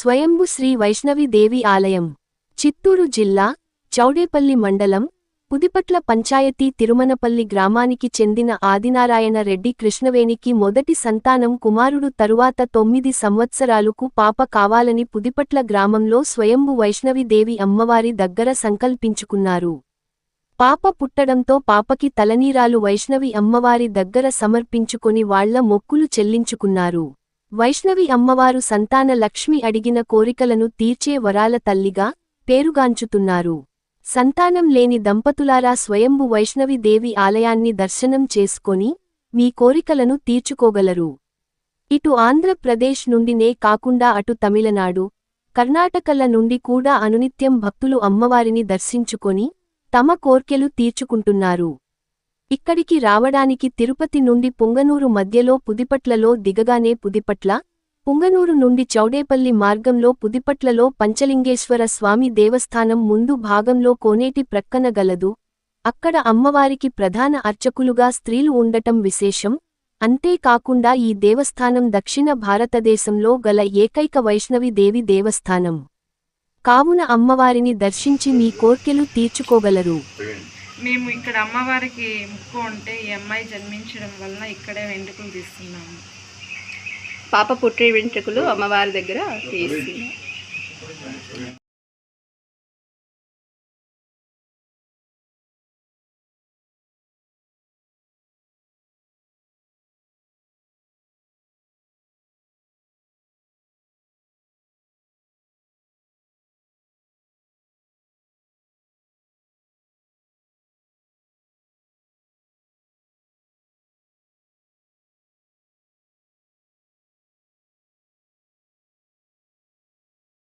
స్వయంభు శ్రీ వైష్ణవి దేవి ఆలయం చిత్తూరు జిల్లా చౌడేపల్లి మండలం పుదిపట్ల పంచాయతీ తిరుమనపల్లి గ్రామానికి చెందిన ఆదినారాయణ రెడ్డి కృష్ణవేణికి మొదటి సంతానం కుమారుడు తరువాత తొమ్మిది సంవత్సరాలకు పాప కావాలని పుదిపట్ల గ్రామంలో స్వయంభు వైష్ణవి దేవి అమ్మవారి దగ్గర సంకల్పించుకున్నారు. పాప పుట్టడంతో పాపకి తలనీరాలు వైష్ణవి అమ్మవారి దగ్గర సమర్పించుకొని వాళ్ళ మొక్కులు చెల్లించుకున్నారు. వైష్ణవి అమ్మవారు సంతాన లక్ష్మి అడిగిన కోరికలను తీర్చే వరాల తల్లిగా పేరుగాంచుతున్నారు. సంతానం లేని దంపతులారా స్వయంభు వైష్ణవి దేవి ఆలయాన్ని దర్శనం చేసుకొని మీ కోరికలను తీర్చుకోగలరు. ఇటు ఆంధ్రప్రదేశ్ నుండినే కాకుండా అటు తమిళనాడు కర్ణాటకల నుండి కూడా అనునిత్యం భక్తులు అమ్మవారిని దర్శించుకొని తమ కోర్కెలు తీర్చుకుంటున్నారు. ఇక్కడికి రావడానికి తిరుపతి నుండి పుంగనూరు మధ్యలో పుదిపట్లలో దిగగానే పుదిపట్ల పుంగనూరు నుండి చౌడేపల్లి మార్గంలో పుదిపట్లలో పంచలింగేశ్వర స్వామి దేవస్థానం ముందు భాగంలో కోనేటి ప్రక్కన గలదు. అక్కడ అమ్మవారికి ప్రధాన అర్చకులుగా స్త్రీలు ఉండటం విశేషం. అంతేకాకుండా ఈ దేవస్థానం దక్షిణ భారతదేశంలో గల ఏకైక వైష్ణవి దేవి దేవస్థానం. కావున అమ్మవారిని దర్శించి మీ కోర్కెలు తీర్చుకోగలరు. మేము ఇక్కడ అమ్మవారికి ముక్కు ఉంటే ఈ అమ్మాయి జన్మించడం వలన ఇక్కడే వెంట్రుకలు తీస్తున్నాము. పాప పుట్టి వెంట్రుకలు అమ్మవారి దగ్గర తీస్తున్నాం